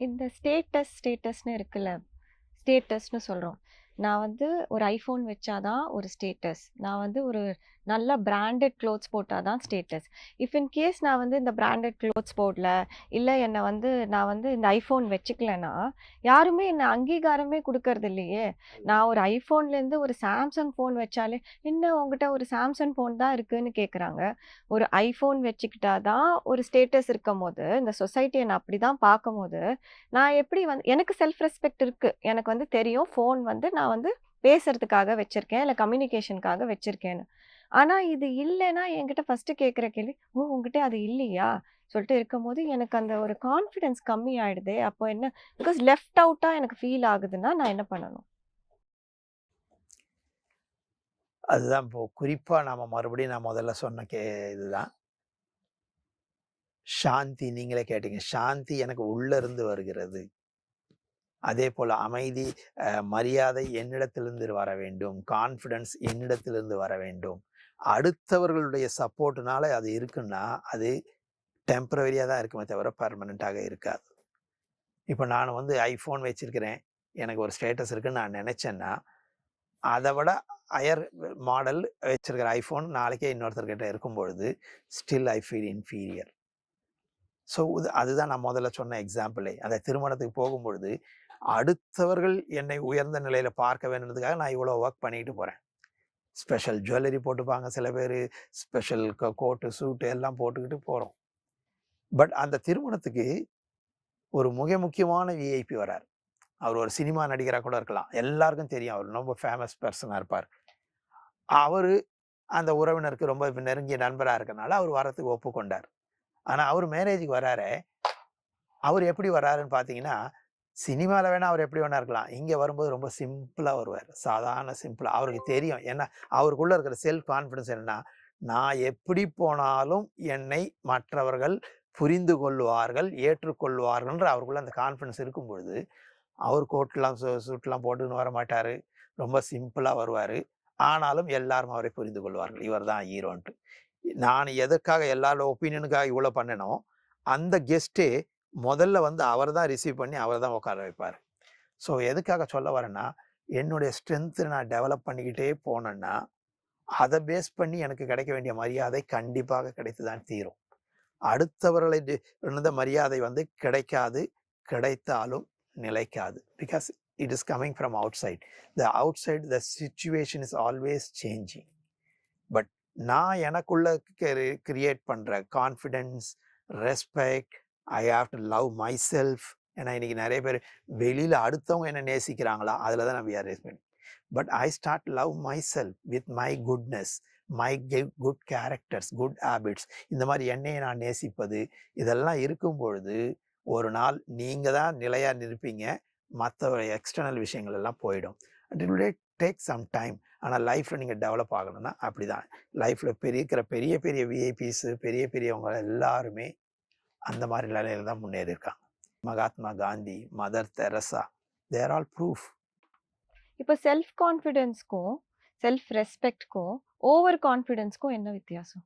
இந்த ஸ்டேட்டஸ் ஸ்டேட்டஸ்னு இருக்குல்ல ஸ்டேட்டஸ்னு சொல்கிறோம் நான் வந்து ஒரு ஐஃபோன் வச்சாதான் ஒரு ஸ்டேட்டஸ் நான் வந்து ஒரு நல்ல பிராண்டட் க்ளோத்ஸ் போட்டால் தான் ஸ்டேட்டஸ் இஃப் இன் கேஸ் நான் வந்து இந்த பிராண்டட் க்ளோத்ஸ் போடல இல்லை என்னை வந்து நான் வந்து இந்த ஐஃபோன் வச்சுக்கலன்னா யாருமே என்னை அங்கீகாரமே கொடுக்கறது இல்லையே. நான் ஒரு ஐஃபோன்லேருந்து ஒரு சாம்சங் ஃபோன் வச்சாலே என்ன உங்ககிட்ட ஒரு சாம்சங் ஃபோன் தான் இருக்குன்னு கேட்குறாங்க ஒரு ஐஃபோன் வச்சுக்கிட்டா தான் ஒரு ஸ்டேட்டஸ் இருக்கும் போது இந்த சொசைட்டியை நான் அப்படி தான் பார்க்கும் போது நான் எப்படி வந்து எனக்கு செல்ஃப் ரெஸ்பெக்ட் இருக்குது எனக்கு வந்து தெரியும் ஃபோன் வந்து நான் வந்து பேசுறதுக்காக வச்சிருக்கேன் இல்லை கம்யூனிகேஷனுக்காக வச்சிருக்கேன்னு. ஆனால் இது இல்லைன்னா என்கிட்ட ஃபஸ்ட்டு கேட்குற கேள்வி ஓ உங்ககிட்ட அது இல்லையா? சொல்லிட்டு இருக்கும்போது எனக்கு அந்த ஒரு கான்ஃபிடென்ஸ் கம்மி ஆயிடுதே அப்போ என்ன பிகாஸ் லெஃப்ட் அவுட்டாக எனக்கு ஃபீல் ஆகுதுன்னா நான் என்ன பண்ணணும்? அதுதான் இப்போ குறிப்பா நாம் மறுபடியும் நான் முதல்ல சொன்ன கே இதுதான். சாந்தி நீங்களே கேட்டீங்க. சாந்தி எனக்கு உள்ள இருந்து வருகிறது. அதே போல் அமைதி மரியாதை என்னிடத்திலிருந்து வர வேண்டும். கான்ஃபிடன்ஸ் என்னிடத்திலிருந்து வர வேண்டும். அடுத்தவர்களுடைய சப்போர்ட்னால அது இருக்குன்னா அது டெம்பரவரியாக தான் இருக்குமே தவிர பர்மனெண்ட்டாக இருக்காது. இப்போ நான் வந்து ஐஃபோன் வச்சுருக்கிறேன். எனக்கு ஒரு ஸ்டேட்டஸ் இருக்குன்னு நான் நினச்சேன்னா அதை விட ஹையர் மாடல் வச்சுருக்கிற ஐஃபோன் நாளைக்கே இன்னொருத்தர்கிட்ட இருக்கும் பொழுது still I feel inferior so அதுதான் நான் முதல்ல சொன்ன எக்ஸாம்பிளே அந்த திருமணத்துக்கு போகும்பொழுது அடுத்தவர்கள் என்னை உயர்ந்த நிலையில் பார்க்க வேணுன்றதுக்காக நான் இவ்வளோ ஒர்க் பண்ணிட்டு போகிறேன் ஸ்பெஷல் ஜுவல்லரி போட்டுப்பாங்க சில பேர். ஸ்பெஷல் கோட்டு சூட்டு எல்லாம் போட்டுக்கிட்டு போகிறோம் பட் அந்த திருமணத்துக்கு ஒரு மிக முக்கியமான விஐபி வரார் அவர் ஒரு சினிமா நடிகராக கூட இருக்கலாம். எல்லாருக்கும் தெரியும். அவர் ரொம்ப ஃபேமஸ் பர்சனாக இருப்பார். அவர் அந்த உறவினருக்கு ரொம்ப நெருங்கிய நண்பராக இருக்கனால அவர் வரத்துக்கு ஒப்புக்கொண்டார். ஆனால் அவர் மேரேஜுக்கு வராரு. அவர் எப்படி வராருன்னு பார்த்தீங்கன்னா சினிமாவில் வேணால் அவர் எப்படி வேணா இருக்கலாம். இங்கே வரும்போது ரொம்ப சிம்பிளாக வருவார். சாதாரண சிம்பிளாக அவருக்கு தெரியும். ஏன்னா அவருக்குள்ளே இருக்கிற செல்ஃப் கான்ஃபிடன்ஸ் என்னென்னா நான் எப்படி போனாலும் என்னை மற்றவர்கள் புரிந்து கொள்வார்கள் ஏற்றுக்கொள்வார்கள்ன்ற அவருக்குள்ள அந்த கான்ஃபிடன்ஸ் இருக்கும் பொழுது அவர் கோட்லாம் சு சூட்லாம் போட்டுன்னு வர மாட்டார். ரொம்ப சிம்பிளாக வருவார். ஆனாலும் எல்லாரும் அவரை புரிந்து கொள்வார்கள். இவர் தான் ஹீரோன்ட்டு நான் எதற்காக எல்லாரோட ஒப்பீனியனுக்காக இவ்வளோ பண்ணனோ அந்த கெஸ்ட்டே முதல்ல வந்து அவர் தான் ரிசீவ் பண்ணி அவர் தான் உட்கார வைப்பார். ஸோ எதுக்காக சொல்ல வரேன்னா என்னுடைய ஸ்ட்ரென்த்தை நான் டெவலப் பண்ணிக்கிட்டே போனேன்னா அதை பேஸ் பண்ணி எனக்கு கிடைக்க வேண்டிய மரியாதை கண்டிப்பாக கிடைத்து தான் தீரும். அடுத்தவர்களை இருந்த மரியாதை வந்து கிடைக்காது கிடைத்தாலும் நிலைக்காது. Because it is coming from outside the outside the situation is always changing but நான் எனக்குள்ள கிரியேட் பண்ணுற confidence respect I have to love myself ஏன்னா இன்றைக்கி நிறைய பேர் வெளியில் அடுத்தவங்க என்ன நேசிக்கிறாங்களா அதில் தான் நான் விஆர் பண்ணி but I start love myself with my goodness my good characters good habits இந்த மாதிரி என்னையை நான் நேசிப்பது இதெல்லாம் இருக்கும் பொழுது ஒரு நாள் நீங்கள் தான் நிலையாக நிற்பீங்க மற்ற எக்ஸ்டர்னல் விஷயங்கள் எல்லாம் போயிடும். அண்ட் டேக் சம் டைம் ஆனால் லைஃப்பில் நீங்கள் டெவலப் ஆகணும்னா அப்படி தான் லைஃப்பில் பெரிய இருக்கிற பெரிய பெரிய விஐபிஸு பெரிய பெரியவங்க எல்லாருமே அந்த மாதிரி நிலையில தான் முன்னேறியிருக்காங்க. Mahatma Gandhi Mother Teresa they're all proof இப்போ செல்ஃப் கான்ஃபிடென்ஸ்க்கும் செல்ஃப் ரெஸ்பெக்ட்க்கும் ஓவர் கான்ஃபிடென்ஸ்க்கும் என்ன வித்தியாசம்?